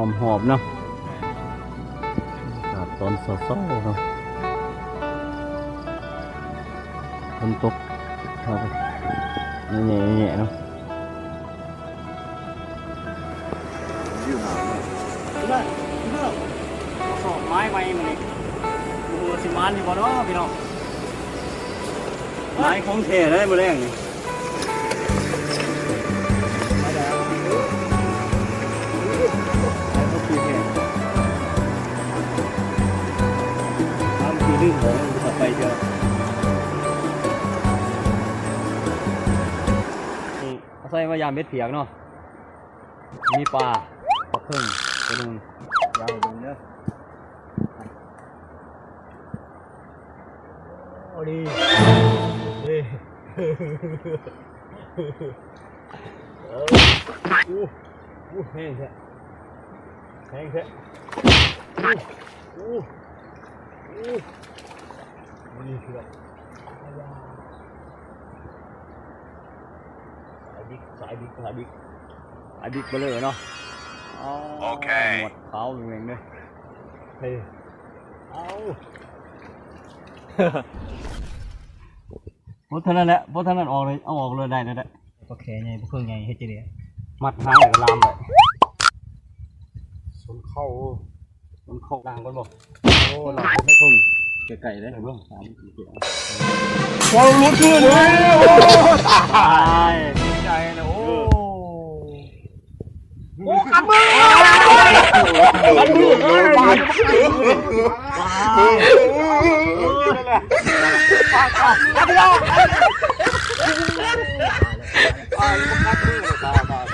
อมหอบเนาะอากาศตอนเช้าๆเนาะฝนตกครับแง่ๆๆเนาะสอบไม้ไว้มันนี่ดูสิมานอยู่บ่เนาะพี่น้องไม้ของแท้ได้มาแรงนี่ ทำคือเรื่องของต่อไปเจอนี่เขาใส่ว่ายามเม็ดเปียกเนาะ มีปลาปลาพึ่งตัวหนึงยาวลงเนาะโอ้ดีดีเอออู้อู้แห้งแท้แห้งแท้อู้อู้อู้ นี่คือแบบสายบิ๊กสายบิ๊กสายบิ๊กสายบิ๊กไปเลยเนาะโอเคหมดเขาเองเลยเฮ้ยเอาพดเท่านั้นแหละพดเท่านั้นออกเลยเอาออกเลยได้เลยได้โอเคไงพวกเครื่องไงเฮ็ดจังได๋มัดหางแล้วก็ลามไปสนเข้าสนเข้าล่างก่อนบ่โอ้หลังไม่พึ่ง ไก่ๆได้เห็นบ่สามสี่เจ็ดว้าวรถเพื่อนเลยตายใจนะโอ้โอ้ขับมือขับมือเลยว้าวนั่นแหละขับไปแล้วขับมือ